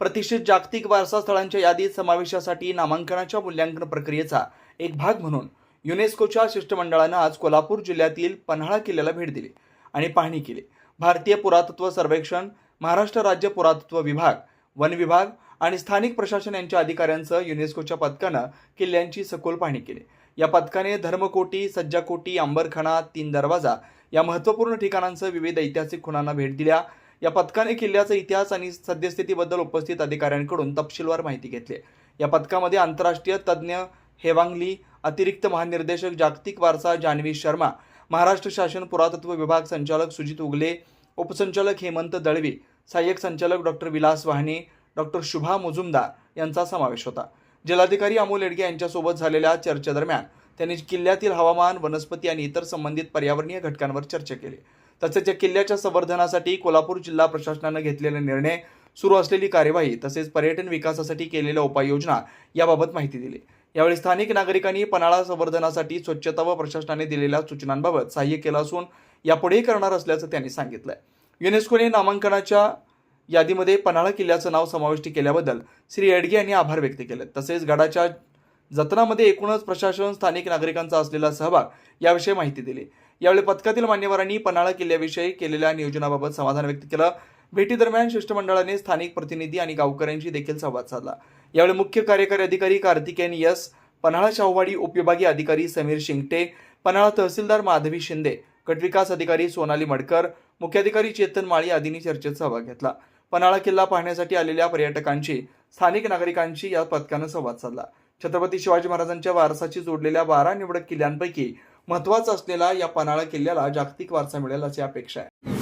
प्रतिष्ठित जागतिक वारसा स्थळांच्या यादीत समावेशासाठी नामांकनाच्या मूल्यांकन प्रक्रियेचा एक भाग म्हणून युनेस्कोच्या शिष्टमंडळानं आज कोल्हापूर जिल्ह्यातील पन्हाळा किल्ल्याला भेट दिली आणि पाहणी केली. भारतीय पुरातत्व सर्वेक्षण महाराष्ट्र राज्य पुरातत्व विभाग वन विभाग आणि स्थानिक प्रशासन यांच्या अधिकाऱ्यांसह युनेस्कोच्या पथकानं किल्ल्यांची सखोल पाहणी केली. या पथकाने धर्मकोटी सज्जाकोटी आंबरखाना तीन दरवाजा या महत्त्वपूर्ण ठिकाणांसह विविध ऐतिहासिक खुणांना भेट दिल्या. या पथकाने किल्ल्याचा इतिहास आणि सद्यस्थितीबद्दल उपस्थित अधिकाऱ्यांकडून तपशीलवार माहिती घेतली या पथकामध्ये आंतरराष्ट्रीय तज्ज्ञ हेवांगली अतिरिक्त महानिर्देशक जागतिक वारसा जान्हवी शर्मा महाराष्ट्र शासन पुरातत्व विभाग संचालक सुजित उगले उपसंचालक हेमंत दळवी सहाय्यक संचालक डॉक्टर विलास वाहने डॉक्टर शुभा मुजुमदार यांचा समावेश होता. जिल्हाधिकारी अमोल येडगे यांच्यासोबत झालेल्या चर्चेदरम्यान त्यांनी किल्ल्यातील हवामान वनस्पती आणि इतर संबंधित पर्यावरणीय घटकांवर चर्चा केली. तसेच या किल्ल्याच्या संवर्धनासाठी कोल्हापूर जिल्हा प्रशासनानं घेतलेले निर्णय सुरू असलेली कार्यवाही तसेच पर्यटन विकासासाठी केलेल्या उपाययोजना याबाबत माहिती दिली. यावेळी स्थानिक नागरिकांनी पन्हाळा संवर्धनासाठी स्वच्छता व प्रशासनाने दिलेल्या सूचनांबाबत सहाय्य केलं असून यापुढेही करणार असल्याचं त्यांनी सांगितलंय. युनेस्कोने नामांकनाच्या यादीमध्ये पन्हाळा किल्ल्याचं नाव समाविष्ट केल्याबद्दल श्री येडगे यांनी आभार व्यक्त केले. तसेच गडाच्या जतनामध्ये एकूणच प्रशासन स्थानिक नागरिकांचा असलेला सहभाग याविषयी माहिती दिली. यावेळी पथकातील मान्यवरांनी पन्हाळा किल्ल्याविषयी केलेल्या नियोजनाबाबत समाधान व्यक्त केलं. भेटीदरम्यान शिष्टमंडळाने स्थानिक प्रतिनिधी आणि गावकऱ्यांशी देखील संवाद साधला. यावेळी मुख्य कार्यकारी अधिकारी कार्तिकेयन यस पन्हाळा शाहूवाडी उपविभागीय अधिकारी समीर शिंगटे पन्हाळा तहसीलदार माधवी शिंदे गटविकास अधिकारी सोनाली मडकर मुख्याधिकारी चेतन माळी आदींनी चर्चेत सहभाग घेतला. पन्हाळा किल्ला पाहण्यासाठी आलेल्या पर्यटकांची स्थानिक नागरिकांशी या पथकानं संवाद साधला. छत्रपती शिवाजी महाराजांच्या वारसाशी जोडलेल्या बारा निवडक किल्ल्यांपैकी महत्त्वाचा असलेला या पन्हाळा किल्ल्याला जागतिक वारसा मिळेल अशी अपेक्षा आहे.